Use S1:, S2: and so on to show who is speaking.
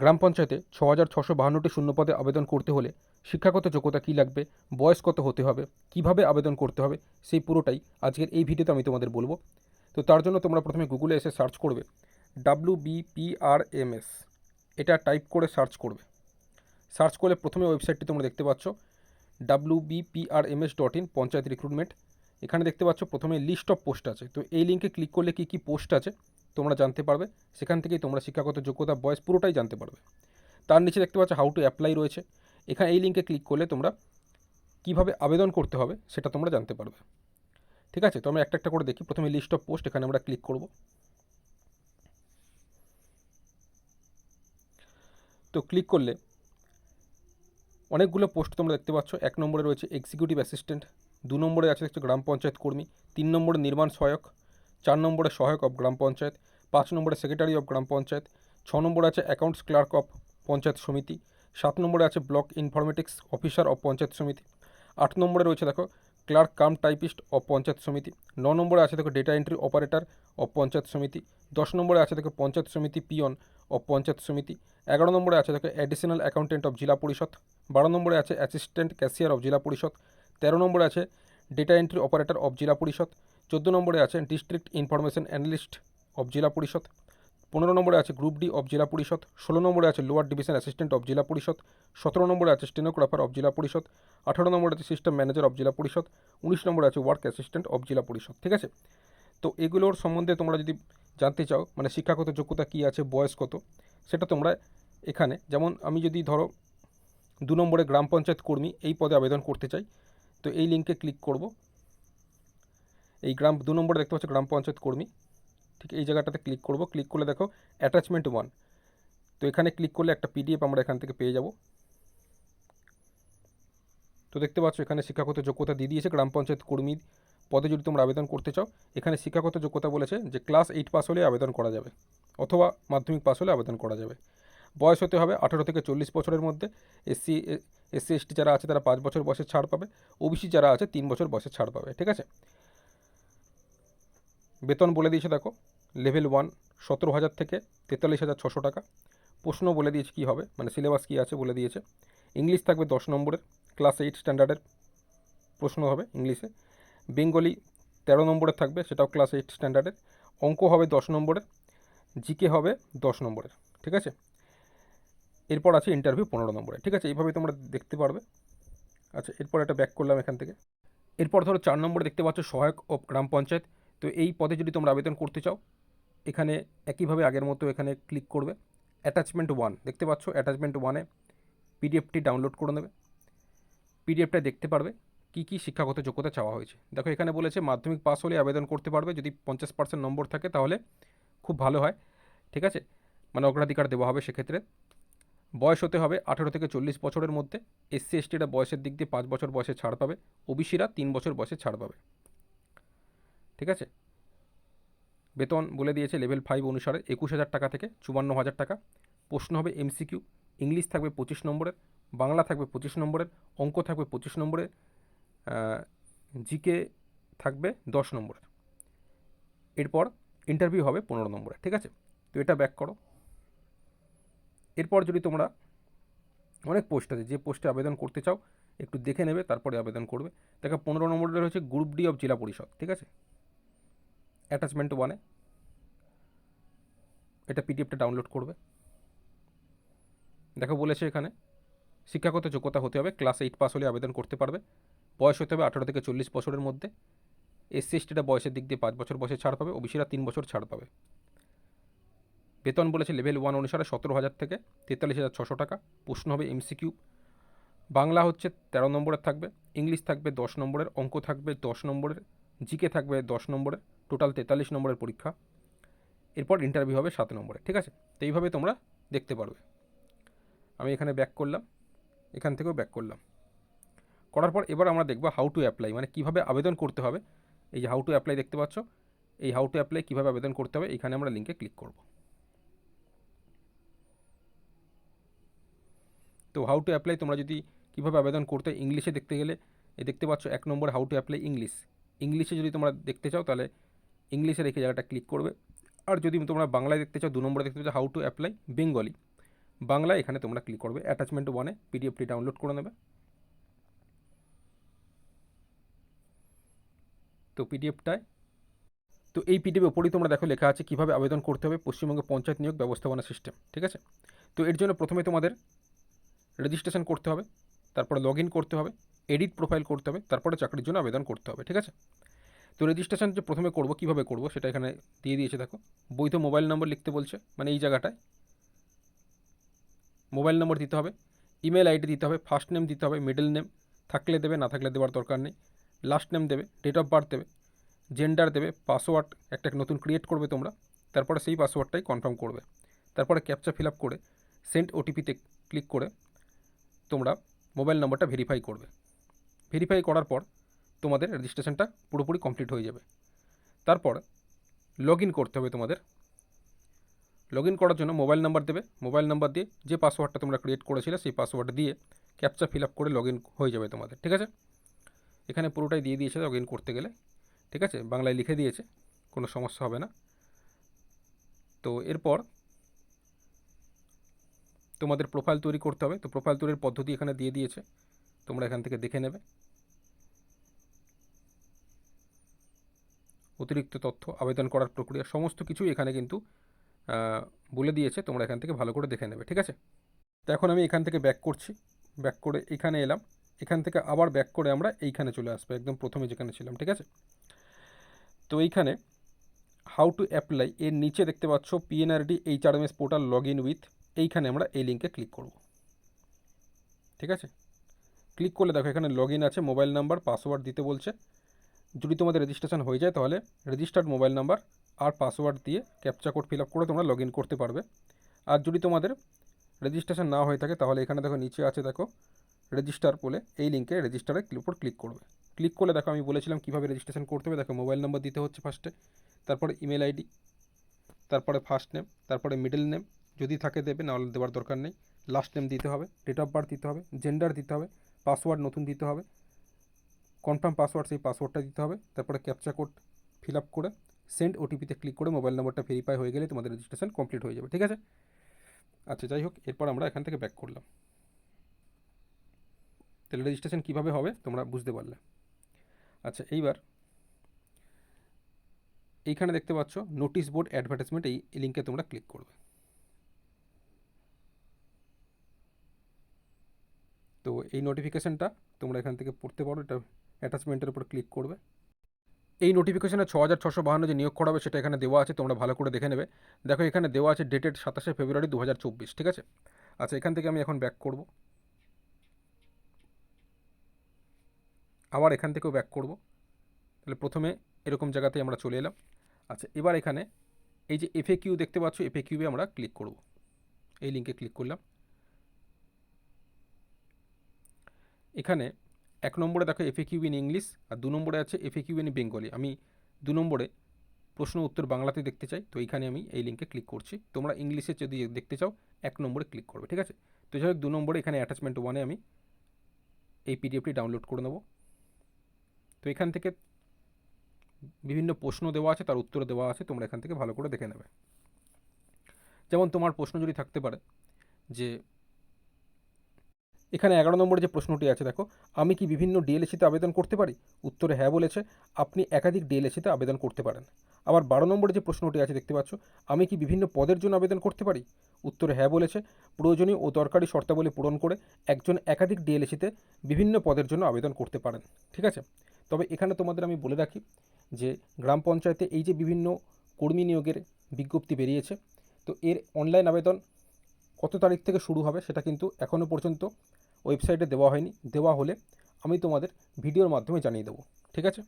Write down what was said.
S1: গ্রাম পঞ্চায়েতে ছ হাজার ছশো বাহান্নটি শূন্যপদে আবেদন করতে হলে শিক্ষাগত যোগ্যতা কী লাগবে, বয়স কত হতে হবে, কীভাবে আবেদন করতে হবে, সেই পুরোটাই আজকের এই ভিডিওতে আমি তোমাদের বলব। তো তার জন্য তোমরা প্রথমে গুগলে এসে সার্চ করবে ডাব্লু বিপিআরএমএস এটা টাইপ করে সার্চ করবে। সার্চ করলে প্রথমে ওয়েবসাইটটি তোমরা দেখতে পাচ্ছ W BPRMS dot in, panchayat recruitment. এখানে দেখতে পাচ্ছ প্রথমে লিস্ট অফ পোস্ট আছে। তো এই লিঙ্কে ক্লিক করলে কী কী পোস্ট আছে তোমরা জানতে পারবে। সেখান থেকেই তোমরা শিক্ষাগত যোগ্যতা, বয়স পুরোটাই জানতে পারবে। তার নিচে দেখতে পাচ্ছ হাউ টু অ্যাপ্লাই রয়েছে। এখানে এই লিঙ্কে ক্লিক করলে তোমরা কীভাবে আবেদন করতে হবে সেটা তোমরা জানতে পারবে। ঠিক আছে? তো আমরা একটা একটা করে দেখি। প্রথমে লিস্ট অফ পোস্ট এখানে আমরা ক্লিক করব। তো ক্লিক করলে অনেকগুলো পোস্ট তোমরা দেখতে পাচ্ছ। এক নম্বরে রয়েছে এক্সিকিউটিভ অ্যাসিস্ট্যান্ট দু নম্বরে আছে দেখছ গ্রাম পঞ্চায়েত কর্মী, তিন নম্বরে নির্মাণ সহায়ক নম্বরে সহায়ক অফ গ্রাম পঞ্চায়েত, পাঁচ নম্বরে সেক্রেটারি অফ গ্রাম পঞ্চায়েত, ছ নম্বরে আছে অ্যাকাউন্টস ক্লার্ক অফ পঞ্চায়েত সমিতি, সাত নম্বরে আছে block informatics officer of panchayat সমিতি, আট নম্বরে রয়েছে দেখো clerk cum typist of panchayat সমিতি, ন নম্বরে আছে দেখো data entry operator of panchayat সমিতি, দশ নম্বরে আছে দেখো পঞ্চায়েত সমিতি পিয়ন অফ পঞ্চায়েত সমিতি, এগারো নম্বরে আছে দেখো অ্যাডিশনাল অ্যাকাউন্টেন্ট অফ জেলা পরিষদ, বারো নম্বরে আছে অ্যাসিস্ট্যান্ট ক্যাশিয়ার অফ জেলা পরিষদ, তেরো নম্বরে আছে ডেটা এন্ট্রি অপারেটর অফ জেলা পরিষদ চোদ্দ নম্বরে আছে ডিস্ট্রিক্ট ইনফরমেশন অ্যানালিস্ট অফ জেলা পরিষদ। পনেরো নম্বরে আছে গ্রুপ ডি অফ জেলা পরিষদ। ষোলো নম্বরে আছে লোয়ার ডিভিশন অ্যাসিস্ট্যান্ট অফ জেলা পরিষদ। সতেরো নম্বরে আছে স্টেনোগ্রাফার অফ জেলা পরিষদ। আঠারো নম্বরে আছে সিস্টেম ম্যানেজার অফ জেলা পরিষদ। উনিশ নম্বরে আছে ওয়ার্ক অ্যাসিস্ট্যান্ট অফ জেলা পরিষদ, ঠিক আছে? তো এগুলোর সম্বন্ধে তোমরা যদি জানতে চাও মানে শিক্ষাগত যোগ্যতা কী আছে, বয়স কত, সেটা তোমরা এখানে, যেমন আমি যদি ধরো দু নম্বরে গ্রাম পঞ্চায়েত কর্মী, এই পদে আবেদন করতে চাই, তো এই লিঙ্কে ক্লিক করব। এই গ্রাম, দু নম্বরে দেখতে পাচ্ছ গ্রাম পঞ্চায়েত কর্মী। ঠিক এই জায়গাটাতে ক্লিক করব। ক্লিক করলে দেখো অ্যাটাচমেন্ট ওয়ান তো এখানে ক্লিক করলে একটা পিডিএফ আমরা এখান থেকে পেয়ে যাব। তো দেখতে পাচ্ছ এখানে শিক্ষাগত যোগ্যতা দিয়ে দিয়েছে গ্রাম পঞ্চায়েত কর্মী পদে যদি তোমরা আবেদন করতে চাও। এখানে শিক্ষাগত যোগ্যতা বলেছে যে ক্লাস এইট পাস হলে আবেদন করা যাবে অথবা মাধ্যমিক পাস হলে আবেদন করা যাবে। বয়স হতে হবে আঠেরো থেকে চল্লিশ বছরের মধ্যে। এসসি এসসি এসটি যারা আছে তারা পাঁচ বছর বয়সে ছাড় পাবে। ওবিসি যারা আছে তিন বছর বয়সে ছাড় পাবে। ঠিক আছে? বেতন বলে দিয়েছে, দেখো লেভেল ওয়ান সতেরো হাজার থেকে তেতাল্লিশ হাজার ছশো টাকা। প্রশ্ন বলে দিয়েছে কী হবে মানে সিলেবাস কী আছে বলে দিয়েছে। ইংলিশ থাকবে দশ নম্বরের ক্লাস এইট স্ট্যান্ডার্ডের প্রশ্ন হবে ইংলিশে বেঙ্গলি তেরো নম্বরের থাকবে, সেটাও ক্লাস এইট স্ট্যান্ডার্ডের অঙ্ক হবে দশ নম্বরের জিকে হবে দশ নম্বরের, ঠিক আছে? এরপর আছে ইন্টারভিউ পনেরো নম্বরে ঠিক আছে? এইভাবে তোমরা দেখতে পারবে। আচ্ছা এরপর একটা ব্যাক করলাম এখান থেকে। এরপর ধরো চার নম্বরে দেখতে পাচ্ছ সহায়ক ও গ্রাম পঞ্চায়েত। তো এই পদে যদি তোমরা আবেদন করতে চাও, এখানে একইভাবে আগের মতো এখানে ক্লিক করবে। অ্যাটাচমেন্ট ওয়ান দেখতে পাচ্ছ? অ্যাটাচমেন্ট ওয়ানে পিডিএফটি ডাউনলোড করে নেবে। পিডিএফটা দেখতে পারবে কী কী শিক্ষাগত যোগ্যতা চাওয়া হয়েছে। দেখো, এখানে বলেছে মাধ্যমিক পাস হলে আবেদন করতে পারবে। যদি পঞ্চাশ পার্সেন্ট নম্বর থাকে তাহলে খুব ভালো হয়। ঠিক আছে? মানে অগ্রাধিকার দেওয়া হবে সেক্ষেত্রে। বয়স হতে হবে আঠেরো থেকে চল্লিশ বছরের মধ্যে। এসসি এসটিরা বয়সের দিক দিয়ে পাঁচ বছর বয়সে ছাড় পাবে। ওবিসিরা তিন বছর বয়সে ছাড় পাবে। ঠিক আছে? বেতন বলে দিয়েছে লেভেল ফাইভ অনুসারে একুশ হাজার টাকা থেকে চুয়ান্ন হাজার টাকা। প্রশ্ন হবে এমসিকিউ ইংলিশ থাকবে পঁচিশ নম্বরের, বাংলা থাকবে পঁচিশ নম্বরের, অঙ্ক থাকবে পঁচিশ নম্বরের জিকে থাকবে দশ নম্বরের। এরপর ইন্টারভিউ হবে পনেরো নম্বরে ঠিক আছে? তো এটা ব্যাক করো। এরপর যদি তোমরা অনেক পোস্ট আছে, যে পোস্টে আবেদন করতে চাও, একটু দেখে নেবে, তারপরে আবেদন করবে। দেখো, পনেরো নম্বরের হচ্ছে গ্রুপ ডি অফ জেলা পরিষদ, ঠিক আছে? অ্যাটাচমেন্ট ওয়ানে এটা পিডিএফটা ডাউনলোড করবে। দেখো বলেছে এখানে, শিক্ষাগত যোগ্যতা হতে হবে ক্লাস এইট পাস হলে আবেদন করতে পারবে। বয়স হতে হবে আঠেরো থেকে চল্লিশ বছরের মধ্যে। এসসি এসটিটা বয়সের দিক দিয়ে পাঁচ বছর বয়সে ছাড় পাবে ওবিসিরা তিন বছর ছাড় পাবে। বেতন বলেছে লেভেল ওয়ান অনুসারে সতেরো হাজার থেকে তেতাল্লিশ হাজার ছশো টাকা, প্রশ্ন হবে এমসিকিউ বাংলা হচ্ছে তেরো নম্বরের থাকবে, ইংলিশ থাকবে দশ নম্বরের, অঙ্ক থাকবে দশ নম্বরের জিকে থাকবে দশ নম্বরের। টোটাল তেতাল্লিশ নম্বরের পরীক্ষা। এরপর ইন্টারভিউ হবে সাত নম্বরে, ঠিক আছে? তো এইভাবে তোমরা দেখতে পারবে। আমি এখানে ব্যাক করলাম, এখান থেকেও ব্যাক করলাম। করার পর এবার আমরা দেখব হাউ টু অ্যাপ্লাই মানে কীভাবে আবেদন করতে হবে। এই যে হাউ টু অ্যাপ্লাই দেখতে পাচ্ছ, এই হাউ টু অ্যাপ্লাই কীভাবে আবেদন করতে হবে, এখানে আমরা লিঙ্কে ক্লিক করব। তো হাউ টু অ্যাপ্লাই তোমরা যদি কীভাবে আবেদন করতে, ইংলিশে দেখতে গেলে এ দেখতে পাচ্ছ এক নম্বর হাউ টু অ্যাপ্লাই ইংলিশ ইংলিশে যদি তোমরা দেখতে চাও তাহলে ইংলিশে রেখে জায়গাটা ক্লিক করবে। আর যদি তোমরা বাংলায় দেখতে চাও, দু নম্বরে দেখতে চাও how to apply Bengali Bangla এখানে তোমরা ক্লিক করবে অ্যাটাচমেন্ট ওয়ানে পিডিএফটি ডাউনলোড করে নেবে। তো পিডিএফটায় তো এই পিডিএফ ওপরেই তোমরা দেখো লেখা আছে কীভাবে আবেদন করতে হবে, পশ্চিমবঙ্গ পঞ্চায়েত নিয়োগ ব্যবস্থাপনা সিস্টেম ঠিক আছে? তো এর জন্য প্রথমে তোমাদের রেজিস্ট্রেশন করতে হবে, তারপরে লগ করতে হবে এডিট প্রোফাইল করতে হবে, তারপরে চাকরির জন্য আবেদন করতে হবে, ঠিক আছে? তো রেজিস্ট্রেশন যে প্রথমে করব, কীভাবে করব সেটা এখানে দিয়ে দিয়েছে, দেখো। বৈধ মোবাইল নম্বর লিখতে বলছে মানে এই জায়গাটায়। মোবাইল নম্বর দিতে হবে ইমেল আইডি দিতে হবে ফার্স্ট নেম দিতে হবে মিডল নেম থাকলে দেবে, না থাকলে দেওয়ার দরকার নেই। লাস্ট নেম দেবে ডেট অফ বার্থ দেবে জেন্ডার দেবে পাসওয়ার্ড একটা নতুন ক্রিয়েট করবে তোমরা, তারপরে সেই পাসওয়ার্ডটাই কনফার্ম করবে। তারপরে ক্যাপচা ফিল আপ করে সেন্ড ওটিপিতে ক্লিক করে তোমরা মোবাইল নম্বরটা ভেরিফাই করবে। ভেরিফাই করার পর তোমাদের রেজিস্ট্রেশনটা পুরোপুরি কমপ্লিট হয়ে যাবে। তারপর লগ ইন করতে হবে তোমাদের। লগ ইন করার জন্য মোবাইল নাম্বার দেবে। মোবাইল নাম্বার দিয়ে যে পাসওয়ার্ডটা তোমরা ক্রিয়েট করেছিলে সেই পাসওয়ার্ড দিয়ে ক্যাপচা ফিল আপ করে লগ ইন হয়ে যাবে তোমাদের, ঠিক আছে? এখানে পুরোটাই দিয়ে দিয়েছে লগ ইন করতে গেলে, ঠিক আছে? বাংলায় লিখে দিয়েছে, কোনো সমস্যা হবে না। তো এরপর তোমাদের প্রোফাইল তৈরি করতে হবে। তো প্রোফাইল তৈরির পদ্ধতি এখানে দিয়ে দিয়েছে। তোমরা এখান থেকে দেখে নেবে। অতিরিক্ত তথ্য আবেদন করার প্রক্রিয়া, সমস্ত কিছুই এখানে কিন্তু বলে দিয়েছে। তোমরা এখান থেকে ভালো করে দেখে নেবে, ঠিক আছে? তো এখন আমি এখান থেকে ব্যাক করছি। ব্যাক করে এখানে এলাম। এখান থেকে আবার ব্যাক করে আমরা এইখানে চলে আসব, একদম প্রথমে যেখানে ছিলাম, ঠিক আছে? তো এইখানে হাউ টু অ্যাপ্লাই এর নিচে দেখতে পাচ্ছ PNRD HRMS portal log in with এইখানে আমরা এই লিঙ্কে ক্লিক করব। ঠিক আছে? ক্লিক করলে দেখো এখানে লগ ইন আছে মোবাইল নাম্বার পাসওয়ার্ড দিতে বলছে। যদি তোমাদের রেজিস্ট্রেশন হয়ে যায় তাহলে রেজিস্টার্ড মোবাইল নাম্বার আর পাসওয়ার্ড দিয়ে ক্যাপচা কোড ফিল আপ করে তোমরা লগ করতে পারবে। আর যদি তোমাদের রেজিস্ট্রেশন না হয়ে থাকে তাহলে এখানে দেখো নিচে আছে দেখো রেজিস্টার বলে, এই লিঙ্কে রেজিস্টারের উপর ক্লিক করবে। ক্লিক করলে দেখো আমি বলেছিলাম কীভাবে রেজিস্ট্রেশন করতে হবে। দেখো মোবাইল নাম্বার দিতে হচ্ছে ফার্স্টে তারপরে ইমেল আইডি তারপরে ফার্স্ট নেম তারপরে মিডল নেম যদি থাকে দেবে, নাহলে দেওয়ার দরকার নেই। লাস্ট নেম দিতে হবে ডেট অফ বার্থ দিতে হবে জেন্ডার দিতে হবে পাসওয়ার্ড নতুন দিতে হবে। কনফার্ম পাসওয়ার্ড সেই পাসওয়ার্ডটা দিতে হবে, তারপরে ক্যাপচা কোড ফিল আপ করে সেন্ড ওটিপিতে ক্লিক করে মোবাইল নম্বরটা ভেরিফাই হয়ে গেলে তোমাদের রেজিস্ট্রেশন কমপ্লিট হয়ে যাবে, ঠিক আছে? আচ্ছা যাই হোক, এরপর আমরা এখান থেকে ব্যাক করলাম। তাহলে রেজিস্ট্রেশন কীভাবে হবে তোমরা বুঝতে পারলে। আচ্ছা এইবার এইখানে দেখতে পাচ্ছ নোটিশ বোর্ড অ্যাডভার্টাইজমেন্ট এই লিঙ্কে তোমরা ক্লিক করবে। তো এই নোটিফিকেশানটা তোমরা এখান থেকে পড়তে পারো, এটা অ্যাটাচমেন্টের উপর ক্লিক করবে। এই নোটিফিকেশনে ছ হাজার ছশো বাহান্ন যে নিয়োগ করা হবে সেটা এখানে দেওয়া আছে, তোমরা ভালো করে দেখে নেবে। দেখো, এখানে দেওয়া আছে ডেটেড সাতাশে ফেব্রুয়ারি দু হাজার চব্বিশ, ঠিক আছে? আচ্ছা এখান থেকে আমি এখন ব্যাক করব। আবার এখান থেকেও ব্যাক করব। তাহলে প্রথমে এরকম জায়গাতে আমরা চলে এলাম। আচ্ছা এবার এখানে এই যে এফএ কিউ দেখতে পাচ্ছ এফএ কিউবে আমরা ক্লিক করব। এই লিঙ্কে ক্লিক করলাম। এখানে এক নম্বরে দেখো এফএ কিউ ইন ইংলিশ আর দু নম্বরে আছে এফএ কিউ ইন বেঙ্গলি আমি দু নম্বরে প্রশ্ন উত্তর বাংলাতে দেখতে চাই, তো এইখানে আমি এই লিঙ্কে ক্লিক করছি। তোমরা ইংলিশে যদি দেখতে চাও, এক নম্বরে ক্লিক করবে, ঠিক আছে? তো যাই হোক, দু নম্বরে এখানে অ্যাটাচমেন্ট ওয়ানে আমি এই পিডিএফটি ডাউনলোড করে নেব। তো এখান থেকে বিভিন্ন প্রশ্ন দেওয়া আছে, তার উত্তর দেওয়া আছে, তোমরা এখান থেকে ভালো করে দেখে নেবে। যেমন তোমার প্রশ্ন যদি থাকতে পারে যে এখানে এগারো নম্বরে যে প্রশ্নটি আছে, দেখো, আমি কি বিভিন্ন ডিএলএসিতে আবেদন করতে পারি? উত্তরে হ্যাঁ বলেছে, আপনি একাধিক ডিএলএসিতে আবেদন করতে পারেন। আবার বারো নম্বরে যে প্রশ্নটি আছে, দেখতে পাচ্ছ, আমি কি বিভিন্ন পদের জন্য আবেদন করতে পারি? উত্তরে হ্যাঁ বলেছে, প্রয়োজনীয় ও দরকারি শর্তাবলী পূরণ করে একজন একাধিক ডিএলএসিতে বিভিন্ন পদের জন্য আবেদন করতে পারেন। ঠিক আছে? তবে এখানে তোমাদের আমি বলে রাখি যে, গ্রাম পঞ্চায়েতে এই যে বিভিন্ন কর্মী নিয়োগের বিজ্ঞপ্তি বেরিয়েছে, তো এর অনলাইন আবেদন কত তারিখ থেকে শুরু হবে সেটা কিন্তু এখনও পর্যন্ত ওয়েবসাইটে দেওয়া হয়নি। দেওয়া হলে আমি তোমাদের ভিডিওর মাধ্যমে জানিয়ে দেবো। ঠিক আছে?